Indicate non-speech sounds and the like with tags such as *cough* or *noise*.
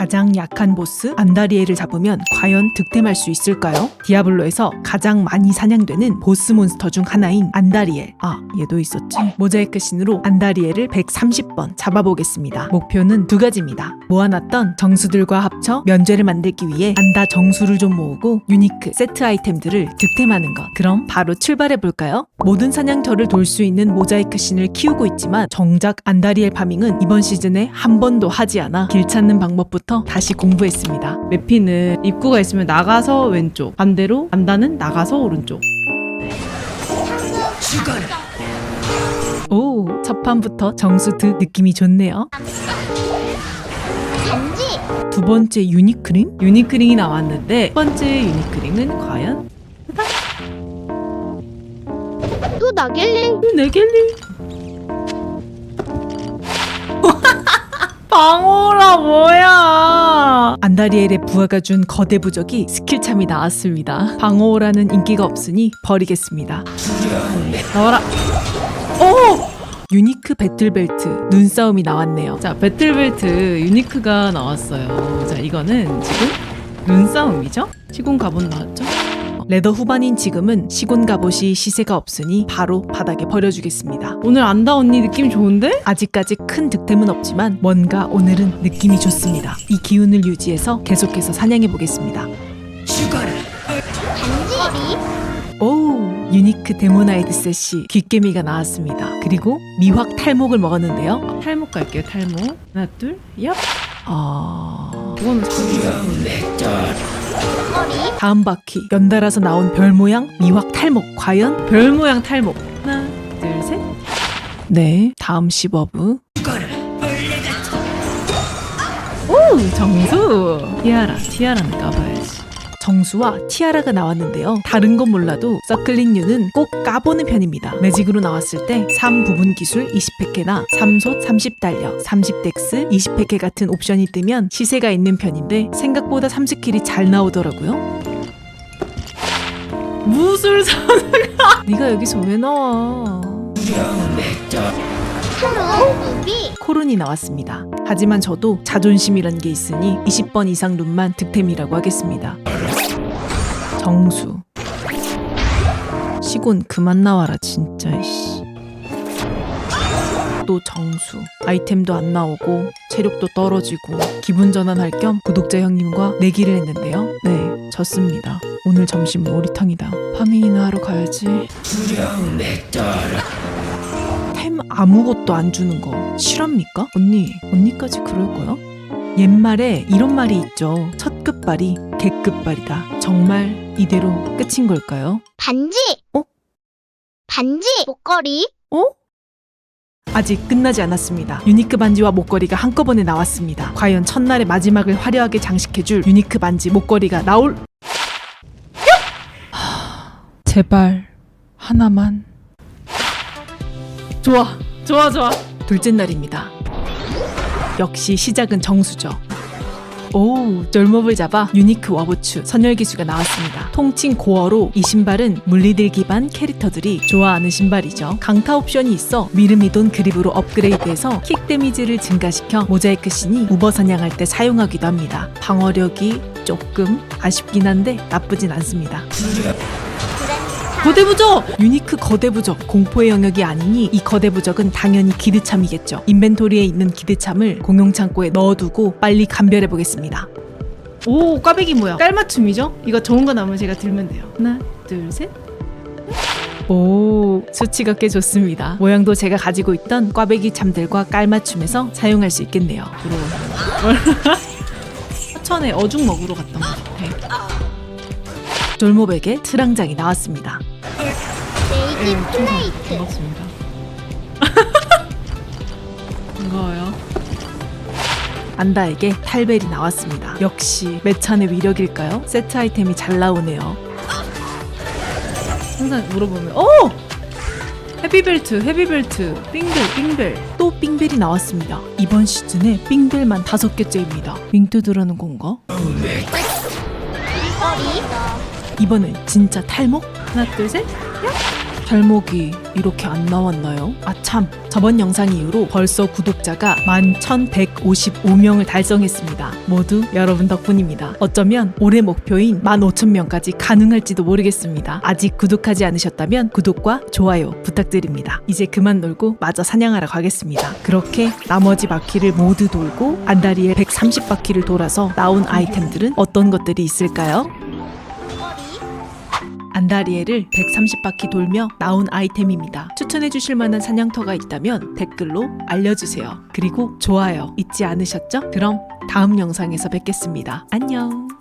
가장 약한 보스 안다리에를 잡으면 과연 득템할 수 있을까요? 디아블로에서 가장 많이 사냥되는 보스 몬스터 중 하나인 안다리엘. 아, 얘도 있었지. 모자이크 신으로 안다리엘을 130번 잡아보겠습니다. 목표는 두 가지입니다. 모아놨던 정수들과 합쳐 면죄를 만들기 위해 안다 정수를 좀 모으고 유니크 세트 아이템들을 득템하는 것. 그럼 바로 출발해 볼까요? 모든 사냥터를 돌 수 있는 모자이크 신을 키우고 있지만 정작 안다리엘 파밍은 이번 시즌에 한 번도 하지 않아 길 찾는 방법부터 다시 공부했습니다. 매피는 입구가 있으면 나가서 왼쪽 반대로 안다는 나가서 오른쪽 오, 첫 판부터 정수 드 느낌이 좋네요. 두 번째 유니크림? 유니크링이 나왔는데 첫 번째 유니크링은 과연 또 나길래 네겔리 방어라 뭐야 안다리엘의 부하가 준 거대 부적이 스킬참이 나왔습니다. 방어라는 인기가 없으니 버리겠습니다. 나와라 유니크 배틀벨트 눈싸움이 나왔네요. 자 배틀벨트 유니크가 나왔어요 자 이거는 지금 눈싸움이죠 시공 가본 나왔죠 레더 후반인 지금은 시곤 갑옷이 시세가 없으니 바로 바닥에 버려주겠습니다. 오늘 안다 언니 느낌 좋은데? 아직까지 큰 득템은 없지만 뭔가 오늘은 느낌이 좋습니다. 이 기운을 유지해서 계속해서 사냥해 보겠습니다. 단지 오 유니크 데모나이드 셋이 귓개미가 나왔습니다. 그리고 미확 탈목을 먹었는데요. 탈목 갈게요 탈목 하나 둘얍 어... 이거는 다음 바퀴. 연달아서 나온 별 모양 미확 탈목. 과연? 별 모양 탈목. 하나 둘 셋. 네 다음 시버브. 오 정수. 티아라 티아라는 까봐야지 정수와 티아라가 나왔는데요. 다른 건 몰라도 서클링류는 꼭 까보는 편입니다. 매직으로 나왔을 때 3부분 기술 20팩회나 3솥 30달려, 30덱스 20팩회 같은 옵션이 뜨면 시세가 있는 편인데 생각보다 3스킬이 잘 나오더라고요. 무술사 *laughs* 네가 여기서 왜 나와? 무비 코룬이 나왔습니다. 하지만 저도 자존심이란 게 있으니 20번 이상 룸만 득템이라고 하겠습니다. 정수. 시곤 그만 나와라 진짜 씨. 또 정수. 아이템도 안 나오고 체력도 떨어지고 기분 전환할 겸 구독자 형님과 내기를 했는데요. 네, 졌습니다. 오늘 점심 오리탕이다. 파밍이나 하러 가야지. 템 아무것도 안 주는 거 실합니까? 언니, 언니까지 그럴 거야? 옛말에 이런 말이 있죠. 첫 끝발이 개끝발이다. 정말 이대로 끝인 걸까요? 반지 어? 반지 목걸이 어? 아직 끝나지 않았습니다. 유니크 반지와 목걸이가 한꺼번에 나왔습니다. 과연 첫날의 마지막을 화려하게 장식해줄 유니크 반지 목걸이가 나올? 하, 제발 하나만. 좋아 좋아 좋아 둘째 날입니다. 역시 시작은 정수죠. 오, 쫄몹을 잡아 유니크 와부추 선열 기수가 나왔습니다. 통칭 고어로 이 신발은 물리들 기반 캐릭터들이 좋아하는 신발이죠. 강타 옵션이 있어 미르미돈 그립으로 업그레이드해서 킥 데미지를 증가시켜 모자이크 신이 우버 사냥할 때 사용하기도 합니다. 방어력이 조금 아쉽긴 한데 나쁘진 않습니다. 거대 부적! 유니크 거대 부적 공포의 영역이 아니니 이 거대 부적은 당연히 기대참이겠죠. 인벤토리에 있는 기대참을 공용 창고에 넣어두고 빨리 감별해 보겠습니다. 오 꽈배기 뭐야 깔맞춤이죠? 이거 좋은 거 나오면 제가 들면 돼요 하나 둘 셋 오 수치가 꽤 좋습니다. 모양도 제가 가지고 있던 꽈배기 참들과 깔맞춤에서 사용할 수 있겠네요. 부러워 하천에 *laughs* 어죽 먹으러 갔던 것 같아 돌모백의 트랑장이 나왔습니다. 예, 충성 플레이트 반갑습니다 반가워요 *laughs* 안다에게 탈벨이 나왔습니다. 역시 매찬의 위력일까요? 세트 아이템이 잘 나오네요. 항상 물어보면 오! 헤비벨트 헤비벨트 빙벨 빙벨 또 삥벨이 나왔습니다. 이번 시즌에 삥벨만 다섯 개째입니다. 윙뚜드라는 건가? 목걸 이 이번엔 진짜 탈목? 하나 둘셋 달목이 이렇게 안 나왔나요? 아 참 저번 영상 이후로 벌써 구독자가 11,155명을 달성했습니다. 모두 여러분 덕분입니다. 어쩌면 올해 목표인 15,000명까지 가능할지도 모르겠습니다. 아직 구독하지 않으셨다면 구독과 좋아요 부탁드립니다. 이제 그만 놀고 마저 사냥하러 가겠습니다. 그렇게 나머지 바퀴를 모두 돌고 안다리에 130바퀴를 돌아서 나온 아이템들은 어떤 것들이 있을까요? 안다리에를 130바퀴 돌며 나온 아이템입니다. 추천해 주실 만한 사냥터가 있다면 댓글로 알려주세요. 그리고 좋아요 잊지 않으셨죠? 그럼 다음 영상에서 뵙겠습니다. 안녕!